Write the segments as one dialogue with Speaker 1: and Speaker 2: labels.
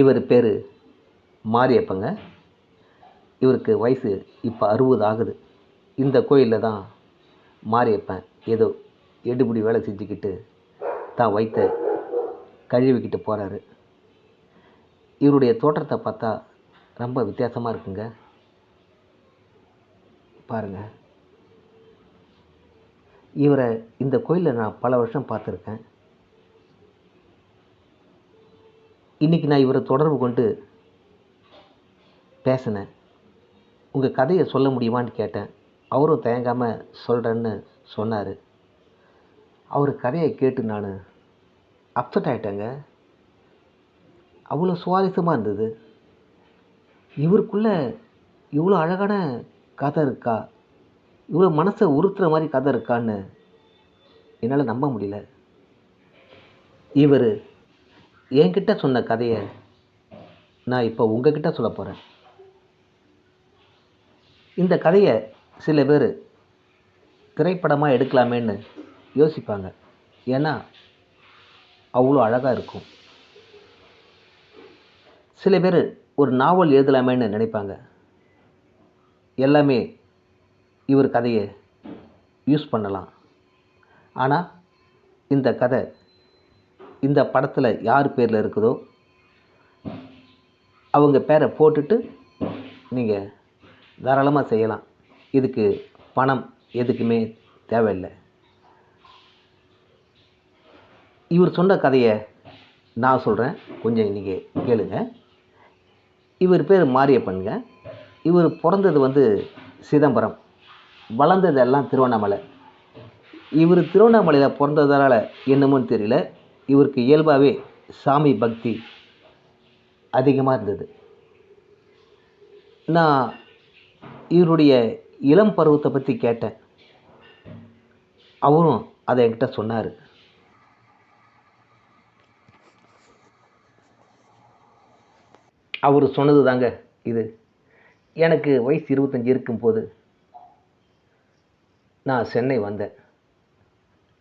Speaker 1: இவர் பேர் மாரியப்பங்க. இவருக்கு வயசு இப்போ அறுபது ஆகுது. இந்த கோயிலில் தான் மாரியப்பன் ஏதோ எடுபடி வேலை செஞ்சுக்கிட்டு தான் வைத்த கழுவிக்கிட்டு போகிறாரு இவருடைய தோற்றத்தை பார்த்தா ரொம்ப வித்தியாசமாக இருக்குங்க. பாருங்கள் இவரை இந்த கோயிலில் நான் பல வருஷம் பார்த்துருக்கேன். இன்றைக்கி நான் இவரை தொடர்பு கொண்டு பேசினேன். உங்கள் கதையை சொல்ல முடியுமான்னு கேட்டேன். அவரும் தயங்காமல் சொல்கிறேன்னு சொன்னார். அவர் கதையை கேட்டு நான் அப்செட் ஆகிட்டேங்க அவ்வளோ சுவாரஸ்யமாக இருந்தது. இவருக்குள்ளே இவ்வளோ அழகான கதை இருக்கா? இவ்வளோ மனசை உறுத்துற மாதிரி கதை இருக்கான்னு என்னால் நம்ப முடியல. இவர் என்கிட்ட சொன்ன கதையை நான் இப்போ உங்ககிட்ட சொல்ல போகிறேன் இந்த கதையை சில பேர் திரைப்படமாக எடுக்கலாமேன்னு யோசிப்பாங்க. ஏன்னா அவ்வளோ அழகாக இருக்கும். சில பேர் ஒரு நாவல் எழுதலாமேன்னு நினைப்பாங்க. எல்லாமே இவர் கதையை யூஸ் பண்ணலாம். ஆனால் இந்த கதை இந்த படத்தில் யார் பேரில் இருக்குதோ அவங்க பேரை போட்டுட்டு நீங்கள் தாராளமாக செய்யலாம். இதுக்கு பணம் எதுக்குமே தேவையில்லை. இவர் சொன்ன கதையை நான் சொல்கிறேன் கொஞ்சம் நீங்கள் கேளுங்க. இவர் பேர் மாரியப்பனுங்க. இவர் பிறந்தது வந்து சிதம்பரம். வளர்ந்தது எல்லாம் திருவண்ணாமலை. இவர் திருவண்ணாமலையில் பிறந்ததால என்னமோன்னு தெரியல. இவருக்கு இயல்பாகவே சாமி பக்தி அதிகமாக இருந்தது. நான் இவருடைய இளம் பருவத்தை பற்றி கேட்டேன். அவரும் அதை என்கிட்ட சொன்னார். அவர் சொன்னது தாங்க இது. எனக்கு வயசு இருபத்தஞ்சி இருக்கும்போது நான் சென்னை வந்தேன்.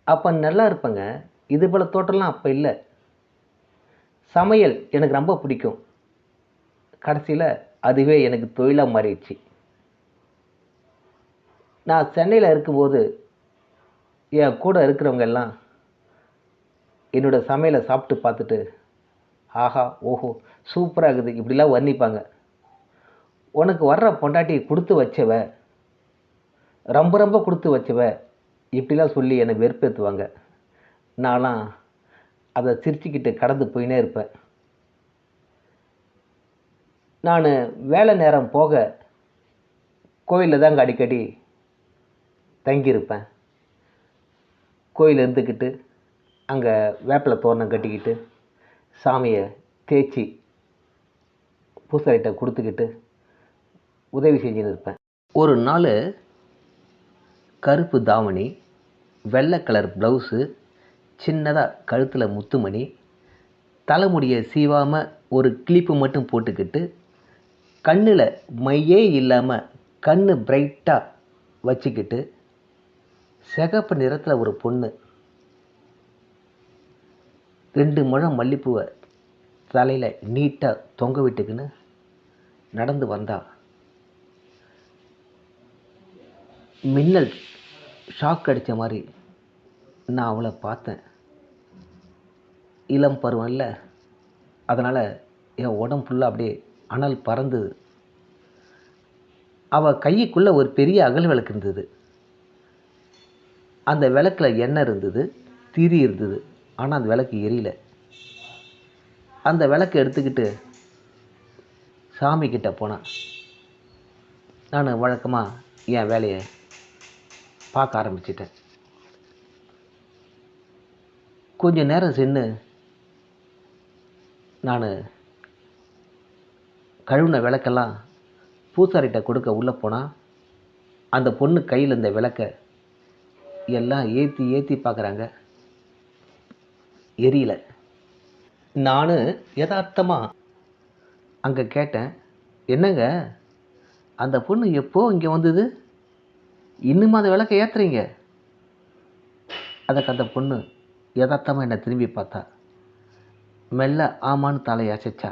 Speaker 1: அப்போ நல்லா இருப்பேங்க. இது போல் தோட்டம்லாம் அப்போ இல்லை. சமையல் எனக்கு ரொம்ப பிடிக்கும். கடைசியில் அதுவே எனக்கு தொழிலாக மாறிடுச்சு. நான் சென்னையில் இருக்கும்போது என் கூட இருக்கிறவங்க எல்லாம் என்னோடய சமையலை சாப்பிட்டு பார்த்துட்டு ஆஹா ஓஹோ சூப்பராக இருக்குது. இப்படிலாம் வர்ணிப்பாங்க. உனக்கு வர்ற பொண்டாட்டி கொடுத்து வச்சவ ரொம்ப ரொம்ப கொடுத்து வச்சவ இப்படிலாம் சொல்லி என்னை வெறுப்பேற்றுவாங்க நான்லாம் அதை சிரிச்சுக்கிட்டு கடந்து போயினே இருப்பேன். நான் வேலை நேரம் போக கோயிலில் தாங்க அடிக்கடி தங்கியிருப்பேன். கோயில் இருந்துக்கிட்டு அங்கே வேப்பில தோரணம் கட்டிக்கிட்டு சாமியை தேய்ச்சி பூசாரிகிட்ட கொடுத்துக்கிட்டு உதவி செஞ்சுன்னு இருப்பேன். ஒரு நாள் கருப்பு தாவணி வெள்ளை கலர் ப்ளவுஸு சின்னதாக கழுத்தில் முத்துமணி தலைமுடியை சீவாமல் ஒரு கிளிப்பு மட்டும் போட்டுக்கிட்டு கண்ணில் மையே இல்லாமல் கண் பிரைட்டாக வச்சுக்கிட்டு சிகப்பு நிறத்தில் ஒரு பொண்ணு ரெண்டு முழம் மல்லிப்பூவை தலையில் நீட்டாக தொங்க விட்டுக்குன்னு நடந்து வந்தா. மின்னல் ஷாக் அடித்த மாதிரி நான் அவளை பார்த்தேன். இளம் பருவம் இல்லை அதனால் என் உடம்பு ஃபுல்லாக அப்படியே அனல் பறந்தது அவள் கைக்குள்ளே ஒரு பெரிய அகல் விளக்கு இருந்தது. அந்த விளக்கில் எண்ணெய் இருந்தது திரி இருந்தது ஆனால் அந்த விளக்கு எரியல. அந்த விளக்கு எடுத்துக்கிட்டு சாமி கிட்டே போனான் நான் வழக்கமாக என் வேலையை பார்க்க ஆரம்பிச்சிட்டேன். கொஞ்சம் நேரம் சென்று நான் கழுவின விளக்கெல்லாம் பூசாரிகிட்ட கொடுக்க உள்ளே போனால் அந்த பொண்ணு கையில் இந்த விளக்க எல்லாம் ஏற்றி ஏற்றி பார்க்குறாங்க எரியல. நான் யதார்த்தமாக அங்கே கேட்டேன் என்னங்க? அந்த பொண்ணு எப்போ இங்கே வந்தது? இன்னும் அந்த விளக்கை ஏற்றுறீங்க அதுக்கு அந்த பொண்ணு யதார்த்தமாக என்னை திரும்பி பார்த்தா மெல்ல ஆமான்னு தலையை அசைச்சா.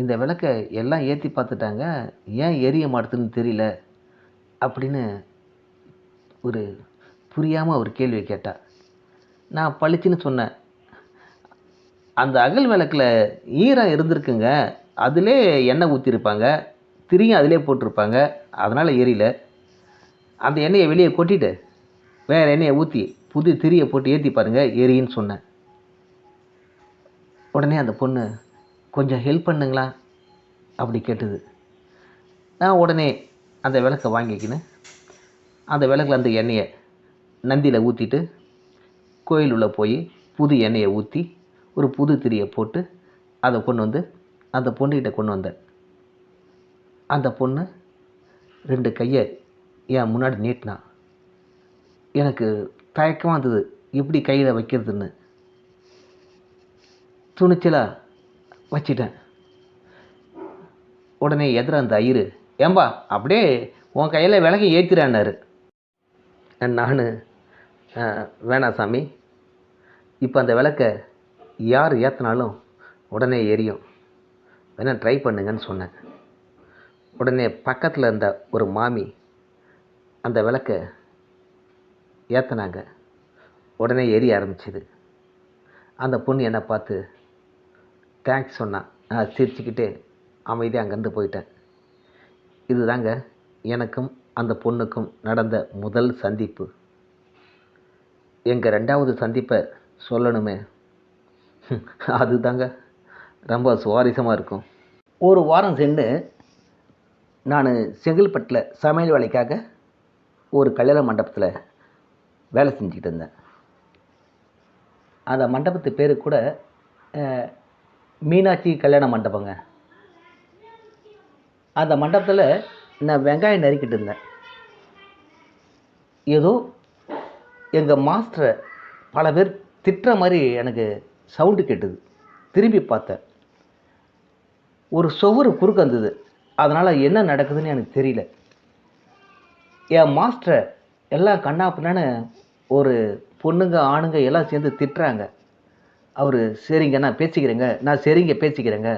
Speaker 1: இந்த விளக்கை எல்லாம் ஏற்றி பார்த்துட்டாங்க. ஏன் எரிய மாட்டுதுன்னு தெரியல அப்படின்னு ஒரு புரியாமல் ஒரு கேள்வி கேட்டா. நான் பளிச்சுன்னு சொன்னேன். அந்த அகல் விளக்கில் ஈரம் இருந்திருக்குங்க. அதிலே எண்ணெய் ஊற்றிருப்பாங்க திரியும் அதிலே போட்டிருப்பாங்க. அதனால் எரியல. அந்த எண்ணெயை வெளியே கொட்டிட்டு வேறு எண்ணெயை ஊற்றி புது திரியை போட்டு ஏற்றி பாருங்கள் எரின்னு சொன்னேன். உடனே அந்த பொண்ணு கொஞ்சம் ஹெல்ப் பண்ணுங்களா? அப்படி கேட்டது. நான் உடனே அந்த விளக்கை வாங்கிக்கின்னு. அந்த விளக்கில் அந்த எண்ணெயை நந்தியில் ஊற்றிட்டு கோயில் உள்ளே போய் புது எண்ணெயை ஊற்றி ஒரு புது திரியை போட்டு அதை கொண்டு வந்து அந்த பொண்ணுக்கிட்ட கொண்டு வந்தேன். அந்த பொண்ணு ரெண்டு கையை என் முன்னாடி நீட்டினா. எனக்கு தயக்கமாக இருந்தது எப்படி கையில் வைக்கிறதுன்னு. துணிச்சலாக வச்சிட்டேன். உடனே எதிர அந்த ஐயரு ஏம்பா அப்படியே உன் கையில் விளக்கை ஏற்றிறான்னாரு நான் வேணா சாமி. இப்போ அந்த விளக்கை யார் ஏற்றினாலும் உடனே எரியும். வேணா ட்ரை பண்ணுங்கன்னு சொன்னேன். உடனே பக்கத்தில் இருந்த ஒரு மாமி அந்த விளக்கை ஏற்றினாங்க உடனே எரிய ஆரம்பிச்சிது. அந்த பொண்ணு என்னை பார்த்து தேங்க்ஸ் சொன்னான். நான் சிரிச்சுக்கிட்டே அமைதியாக அங்கேருந்து போயிட்டேன். இதுதாங்க எனக்கும் அந்த பொண்ணுக்கும் நடந்த முதல் சந்திப்பு. எங்கள் ரெண்டாவது சந்திப்பை சொல்லணுமே. அதுதாங்க ரொம்ப சுவாரஸ்யமாக இருக்கும். ஒரு வாரம் சென்று நான் செங்கல்பட்டில் சமையல் வேலைக்காக ஒரு கல்யாண மண்டபத்தில் வேலை செஞ்சுக்கிட்டு இருந்தேன். அந்த மண்டபத்து பேர் கூட மீனாட்சி கல்யாண மண்டபங்க. அந்த மண்டபத்தில் நான் வெங்காயம் நறுக்கிட்டு இருந்தேன். ஏதோ எங்கள் மாஸ்டரை பல பேர் திட்டுற மாதிரி எனக்கு சவுண்டு கேட்டுது. திரும்பி பார்த்தேன். ஒரு சுவரு குறுக்க வந்தது. அதனால் என்ன நடக்குதுன்னு எனக்கு தெரியல. என் மாஸ்டரை எல்லாம் கண்ணா பின்னான்னு ஒரு பொண்ணுங்க ஆணுங்க எல்லாம் சேர்ந்து திட்டுறாங்க. அவர் சரிங்க நான் பேசிக்கிறேங்க. நான் சரிங்க பேசிக்கிறேங்க.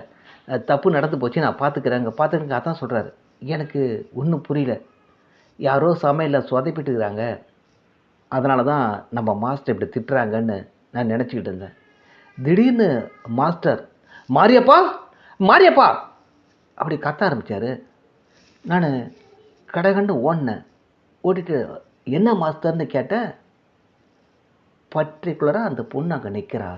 Speaker 1: தப்பு நடந்து போச்சு நான் பார்த்துக்கிறேங்க பார்த்துக்கிறேங்க அதான் சொல்கிறாரு எனக்கு ஒன்றும் புரியல. யாரோ சமையலில் சொதப்பிட்டுக்கிறாங்க அதனால தான் நம்ம மாஸ்டர் இப்படி திட்டுறாங்கன்னு நான் நினச்சிக்கிட்டு இருந்தேன். திடீர்னு மாஸ்டர் மாரியப்பா மாரியப்பா! அப்படி கத்த ஆரம்பித்தார் நான் கடைகண்டு ஓடினேன். ஓடிட்டு என்ன மாஸ்டர்னு கேட்டேன்? பர்டிகுலராக அந்த பொண்ணு அங்கே நிற்கிறா